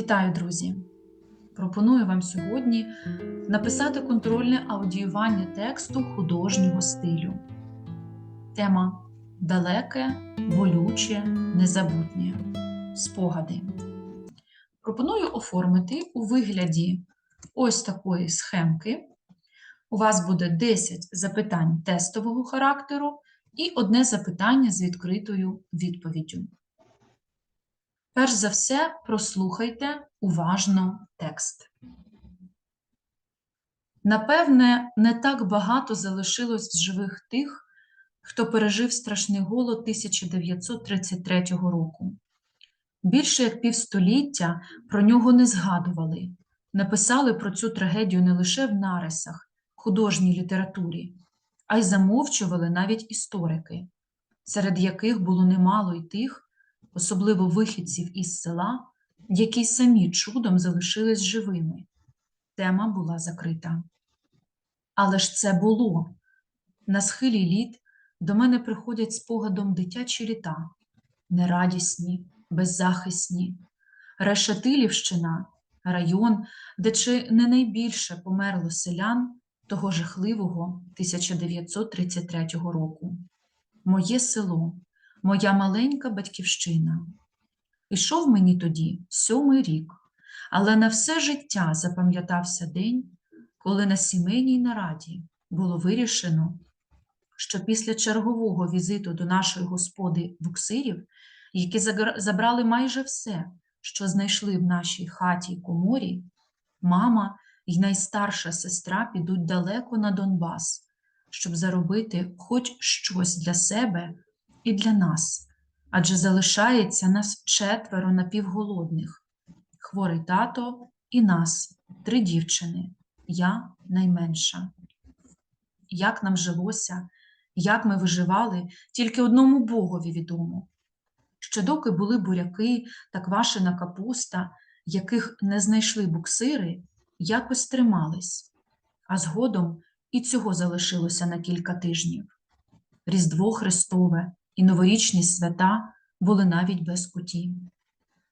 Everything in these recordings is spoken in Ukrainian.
Вітаю, друзі! Пропоную вам сьогодні написати контрольне аудіювання тексту художнього стилю. Тема далеке, болюче, незабутнє. Спогади. Пропоную оформити у вигляді ось такої схемки. У вас буде 10 запитань тестового характеру і одне запитання з відкритою відповіддю. Перш за все, прослухайте уважно текст. Напевне, не так багато залишилось живих тих, хто пережив страшний голод 1933 року. Більше як півстоліття про нього не згадували, написали про цю трагедію не лише в нарисах, художній літературі, а й замовчували навіть історики, серед яких було немало й тих, особливо вихідців із села, які самі чудом залишились живими. Тема була закрита. Але ж це було. На схилі літ до мене приходять спогадом дитячі літа, нерадісні, беззахисні, Решетилівщина, район, де чи не найбільше померло селян того жахливого 1933 року. Моє село, моя маленька батьківщина. Ішов мені тоді сьомий рік, але на все життя запам'ятався день, коли на сімейній нараді було вирішено, що після чергового візиту до нашої господи буксирів, які забрали майже все, що знайшли в нашій хаті й коморі, мама і найстарша сестра підуть далеко на Донбас, щоб заробити хоч щось для себе і для нас, адже залишається нас четверо напівголодних, хворий тато і нас, три дівчини, я найменша. Як нам жилося, як ми виживали, тільки одному Богові відомо. Ще доки були буряки та квашена капуста, яких не знайшли буксири, якось тримались, а згодом і цього залишилося на кілька тижнів. Різдво Христове і новорічні свята були навіть без куті.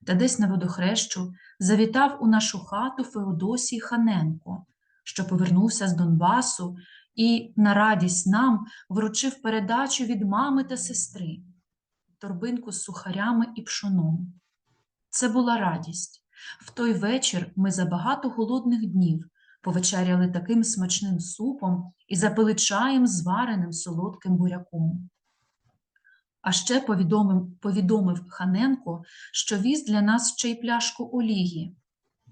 Та десь на водохрещу завітав у нашу хату Феодосій Ханенко, що повернувся з Донбасу і на радість нам вручив передачу від мами та сестри, торбинку з сухарями і пшоном. Це була радість. В той вечір ми за багато голодних днів повечеряли таким смачним супом і запили чаєм звареним солодким буряком. А ще повідомив, повідомив Ханенко, що віз для нас ще й пляшку олії,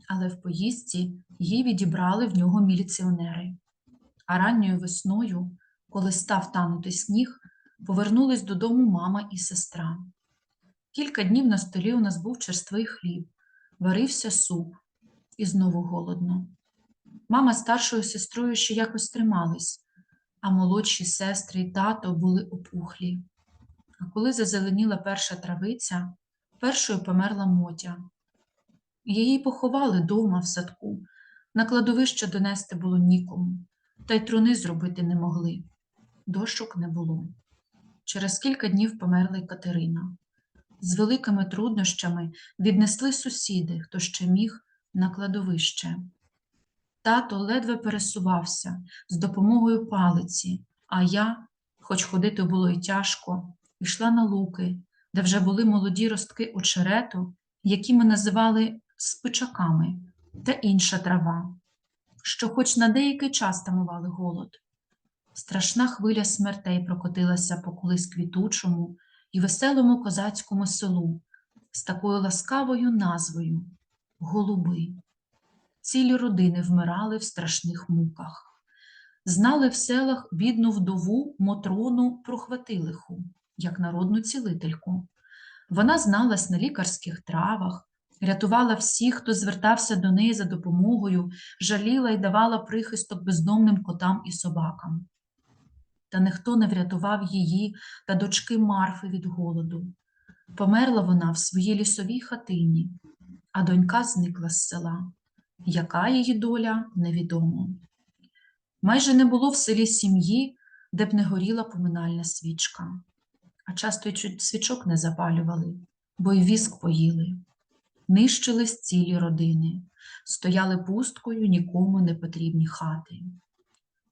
але в поїздці її відібрали в нього міліціонери. А ранньою весною, коли став танути сніг, повернулись додому мама і сестра. Кілька днів на столі у нас був черствий хліб, варився суп, і знову голодно. Мама з старшою сестрою ще якось тримались, а молодші сестри й тато були опухлі. А коли зазеленіла перша травиця, першою померла Мотя. Її поховали дома в садку, на кладовище донести було нікому, та й труни зробити не могли. Дощок не було. Через кілька днів померла й Катерина. З великими труднощами віднесли сусіди, хто ще міг, на кладовище. Тато ледве пересувався з допомогою палиці, а я, хоч ходити було й тяжко, йшла на луки, де вже були молоді ростки очерету, які ми називали спичаками, та інша трава, що хоч на деякий час тамували голод. Страшна хвиля смертей прокотилася по колись квітучому і веселому козацькому селу з такою ласкавою назвою Голуби. Цілі родини вмирали в страшних муках. Знали в селах бідну вдову Мотрону Прохватилиху, як народну цілительку. Вона зналась на лікарських травах, рятувала всіх, хто звертався до неї за допомогою, жаліла і давала прихисток бездомним котам і собакам. Та ніхто не врятував її та дочки Марфи від голоду. Померла вона в своїй лісовій хатині, а донька зникла з села. Яка її доля невідомо. Майже не було в селі сім'ї, де б не горіла поминальна свічка, а часто й свічок не запалювали, бо й віск поїли. нищились цілі родини, стояли пусткою нікому не потрібні хати.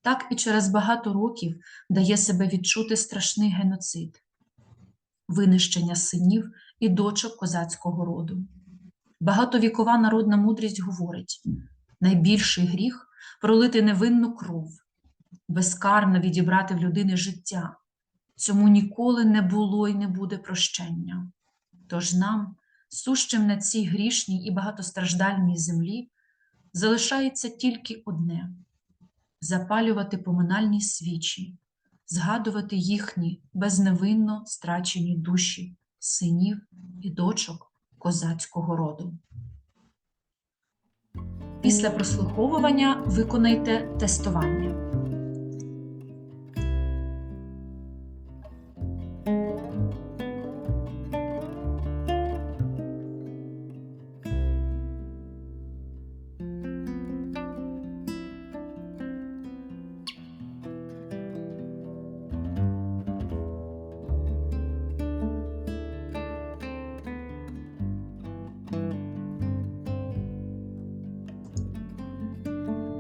Так і через багато років дає себе відчути страшний геноцид, винищення синів і дочок козацького роду. Багатовікова народна мудрість говорить: найбільший гріх пролити невинну кров, безкарно відібрати в людини життя. Цьому ніколи не було і не буде прощення. Тож нам, сущим на цій грішній і багатостраждальній землі, залишається тільки одне запалювати поминальні свічі, згадувати їхні безневинно страчені душі синів і дочок козацького роду. Після прослуховування виконайте тестування.